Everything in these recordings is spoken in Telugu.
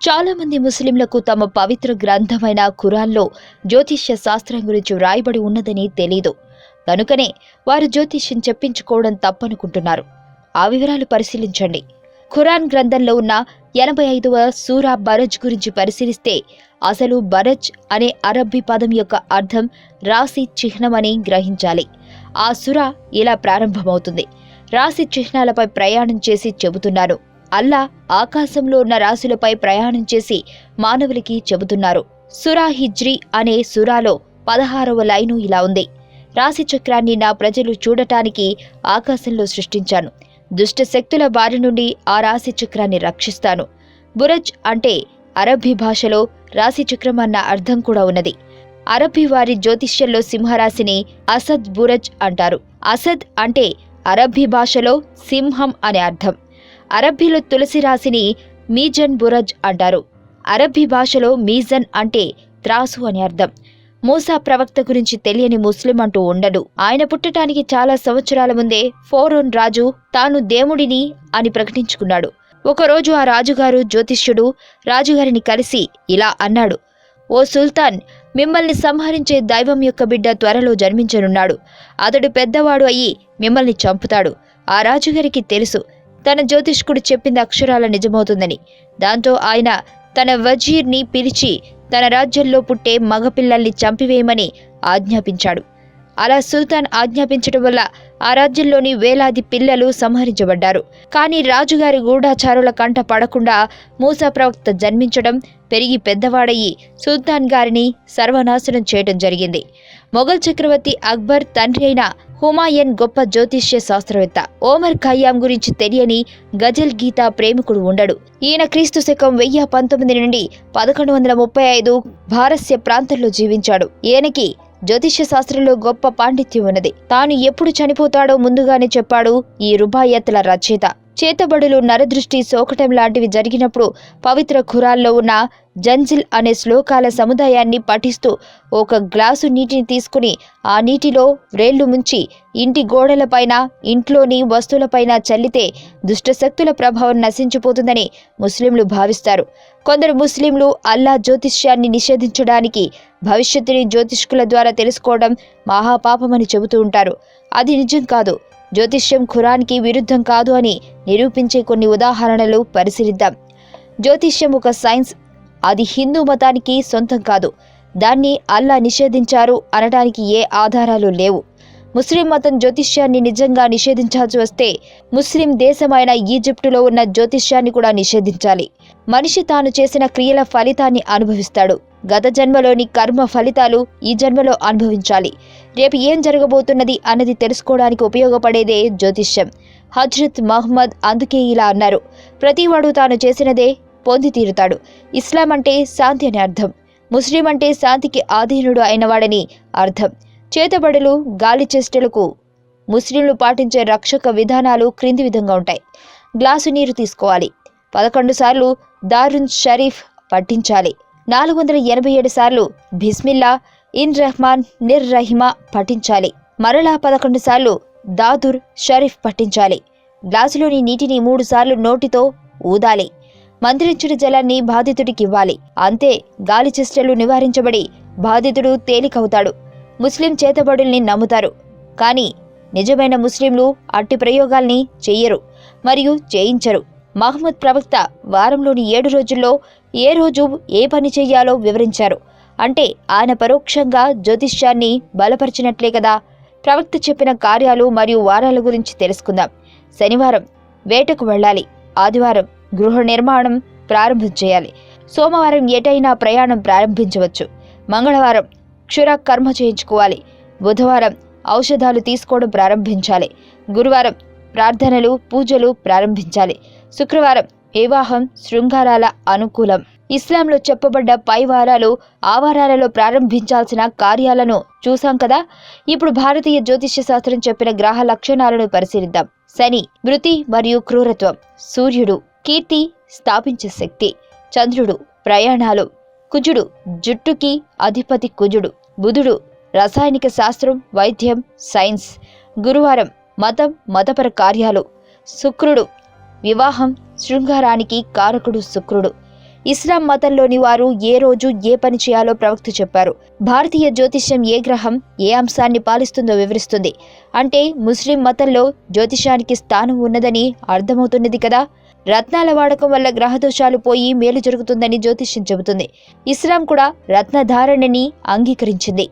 చాలామంది ముస్లింలకు తమ పవిత్ర గ్రంథమైన ఖురాన్లో జ్యోతిష్య శాస్త్రం గురించి వ్రాయబడి ఉన్నదని తెలీదు. కనుకనే వారు జ్యోతిష్యం చెప్పించుకోవడం తప్పనుకుంటున్నారు. ఆ వివరాలు పరిశీలించండి. ఖురాన్ గ్రంథంలో ఉన్న ఎనభై ఐదవ సూరా బరజ్ గురించి పరిశీలిస్తే అసలు బరజ్ అనే అరబ్బీ పదం యొక్క అర్థం రాశి చిహ్నమని గ్రహించాలి. ఆ సురా ఇలా ప్రారంభమవుతుంది. రాశి చిహ్నాలపై ప్రయాణం చేసి చెబుతున్నాను. అల్లా ఆకాశంలో ఉన్న రాశులపై ప్రయాణం చేసి మానవులకి చెబుతున్నారు. సురా హిజ్రీ అనే సురాలో పదహారవ లైను ఇలా ఉంది. రాశి చక్రాన్ని నా ప్రజలు చూడటానికి ఆకాశంలో సృష్టించాను. దుష్ట శక్తుల బారి నుండి ఆ రాశి చక్రాన్ని రక్షిస్తాను. బురజ్ అంటే అరబ్బీ భాషలో రాశి చక్రం అన్న అర్థం కూడా ఉన్నది. అరబ్బీ వారి జ్యోతిష్యంలో సింహరాశిని అసద్ బురజ్ అంటారు. అసద్ అంటే అరబ్బీ భాషలో సింహం అనే అర్థం. అరబ్బీలో తులసి రాశిని మీజన్ బురజ్ అంటారు. అరబ్బీ భాషలో మీజన్ అంటే త్రాసు అని అర్థం. మూసా ప్రవక్త గురించి తెలియని ముస్లిం అంటూ ఉండడు. ఆయన పుట్టడానికి చాలా సంవత్సరాల ముందే ఫోరోన్ రాజు తాను దేవుడిని అని ప్రకటించుకున్నాడు. ఒకరోజు ఆ రాజుగారు జ్యోతిష్యుడు రాజుగారిని కలిసి ఇలా అన్నాడు. ఓ సుల్తాన్ మిమ్మల్ని సంహరించే దైవం యొక్క బిడ్డ త్వరలో జన్మించనున్నాడు. అతడు పెద్దవాడు అయ్యి మిమ్మల్ని చంపుతాడు. ఆ రాజుగారికి తెలుసు తన జ్యోతిష్కుడు చెప్పింది అక్షరాల నిజమవుతుందని. దాంతో ఆయన తన వజీర్ని పిలిచి తన రాజ్యంలో పుట్టే మగపిల్లల్ని చంపివేయమని ఆజ్ఞాపించాడు. అలా సుల్తాన్ ఆజ్ఞాపించడం వల్ల ఆ రాజ్యంలోని వేలాది పిల్లలు సంహరించబడ్డారు. కానీ రాజుగారి గూఢాచారుల కంట పడకుండా మూసా ప్రవక్త జన్మించడం పెరిగి పెద్దవాడయ్యి సుల్తాన్ గారిని సర్వనాశనం చేయడం జరిగింది. మొఘల్ చక్రవర్తి అక్బర్ తండ్రి అయిన హుమాయన్ గొప్ప జ్యోతిష్య శాస్త్రవేత్త. ఓమర్ ఖయ్యాం గురించి తెలియని గజల్ గీత ప్రేమికుడు ఉండడు. ఈయన క్రీస్తు శకం వెయ్యి పంతొమ్మిది నుండి పదకొండు వందల ముప్పై ఐదు భారస్య ప్రాంతంలో జీవించాడు. ఈయనకి జ్యోతిష్య శాస్త్రంలో గొప్ప పాండిత్యం ఉన్నది. తాను ఎప్పుడు చనిపోతాడో ముందుగానే చెప్పాడు ఈ రుబాయత్ల రచయిత. చేతబడులు నరదృష్టి సోకటం లాంటివి జరిగినప్పుడు పవిత్ర ఖురాల్లో ఉన్న జంజిల్ అనే శ్లోకాల సముదాయాన్ని పఠిస్తూ ఒక గ్లాసు నీటిని తీసుకుని ఆ నీటిలో వ్రేళ్ళు ముంచి ఇంటి గోడలపైన ఇంట్లోని వస్తువులపైన చల్లితే దుష్టశక్తుల ప్రభావం నశించిపోతుందని ముస్లింలు భావిస్తారు. కొందరు ముస్లింలు అల్లా జ్యోతిష్యాన్ని నిషేధించడానికి భవిష్యత్తుని జ్యోతిష్కుల ద్వారా తెలుసుకోవడం మహాపాపమని చెబుతూ ఉంటారు. అది నిజం కాదు. జ్యోతిష్యం ఖురాన్కి విరుద్ధం కాదు అని నిరూపించే కొన్ని ఉదాహరణలు పరిశీలిద్దాం. జ్యోతిష్యం ఒక సైన్స్ అది హిందూ మతానికి సొంతం కాదు. దాన్ని అల్లా నిషేధించారు అనడానికి ఏ ఆధారాలు లేవు. ముస్లిం మతం జ్యోతిష్యాన్ని నిజంగా నిషేధించాల్సి వస్తే ముస్లిం దేశమైన ఈజిప్టులో ఉన్న జ్యోతిష్యాన్ని కూడా నిషేధించాలి. మనిషి తాను చేసిన క్రియల ఫలితాన్ని అనుభవిస్తాడు. గత జన్మలోని కర్మ ఫలితాలు ఈ జన్మలో అనుభవించాలి. రేపు ఏం జరగబోతున్నది అన్నది తెలుసుకోవడానికి ఉపయోగపడేదే జ్యోతిష్యం. హజ్రత్ మహమ్మద్ అందుకే ఇలా అన్నారు. ప్రతివాడు తాను చేసినదే పొంది తీరుతాడు. ఇస్లాం అంటే శాంతి అని అర్థం. ముస్లిం అంటే శాంతికి ఆధీనుడు అయినవాడని అర్థం. చేతబడులు గాలి చేష్టలకు. ముస్లింలు పాటించే రక్షక విధానాలు క్రింది విధంగా ఉంటాయి. గ్లాసు నీరు తీసుకోవాలి. పదకొండు సార్లు దారున్ షరీఫ్ పట్టించాలి నాలుగు వందల ఎనభై ఏడు సార్లు బిస్మిల్లా ఇన్ రెహమాన్ నిర్ రహిమా పఠించాలి. మరలా పదకొండు సార్లు దాదుర్ షరీఫ్ పట్టించాలి గ్లాసులోని నీటిని మూడు సార్లు నోటితో ఊదాలి. మంత్రించిన జలాన్ని బాధితుడికి ఇవ్వాలి. అంతే గాలి చెష్టలు నివారించబడి బాధితుడు తేలికవుతాడు. ముస్లిం చేతబడుల్ని నమ్ముతారు. కానీ నిజమైన ముస్లింలు అట్టి ప్రయోగాల్ని చెయ్యరు మరియు చేయించరు. మహమ్మద్ ప్రవక్త వారంలోని ఏడు రోజుల్లో ఏ రోజు ఏ పని చెయ్యాలో వివరించారు. అంటే ఆయన పరోక్షంగా జ్యోతిష్యాన్ని బలపరిచినట్లే కదా. ప్రవక్త చెప్పిన కార్యాలు మరియు వారాల గురించి తెలుసుకుందాం. శనివారం వేటకు వెళ్ళాలి. ఆదివారం గృహ నిర్మాణం ప్రారంభం చేయాలి. సోమవారం ఎటైనా ప్రయాణం ప్రారంభించవచ్చు. మంగళవారం క్షుర కర్మ చేయించుకోవాలి. బుధవారం ఔషధాలు తీసుకోవడం ప్రారంభించాలి. గురువారం ప్రార్థనలు పూజలు ప్రారంభించాలి. శుక్రవారం వివాహం శృంగారాల అనుకూలం. ఇస్లాంలో చెప్పబడ్డ పై వారాలు ఆ వారాలలో ప్రారంభించాల్సిన కార్యాలను చూసాం కదా? ఇప్పుడు భారతీయ జ్యోతిష్య శాస్త్రం చెప్పిన గ్రహ లక్షణాలను పరిశీలిద్దాం. శని మృతి మరియు క్రూరత్వం. సూర్యుడు కీర్తి స్థాపించే శక్తి. చంద్రుడు ప్రయాణాలు. కుజుడు జుట్టుకి అధిపతి కుజుడు. బుధుడు రసాయనిక శాస్త్రం వైద్యం సైన్స్. గురువారం మతం మతపర కార్యాలు. శుక్రుడు వివాహం శృంగారానికి కారకుడు శుక్రుడు. ఇస్లాం మతంలోని వారు ఏ రోజు ఏ పని చేయాలో ప్రవక్త చెప్పారు. భారతీయ జ్యోతిష్యం ఏ గ్రహం ఏ అంశాన్ని పాలిస్తుందో వివరిస్తుంది. అంటే ముస్లిం మతంలో జ్యోతిషానికి స్థానం ఉన్నదని అర్థమవుతున్నది కదా? రత్నాల వాడకం వల్ల గ్రహదోషాలు పోయి మేలు జరుగుతుందని జ్యోతిష్యం చెబుతుంది. ఇస్లాం కూడా రత్నధారణని అంగీకరించింది.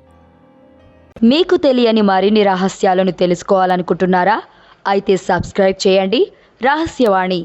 మీకు తెలియని మరిన్ని రహస్యాలను తెలుసుకోవాలనుకుంటున్నారా? అయితే సబ్స్క్రైబ్ చేయండి. రహస్యవాణి.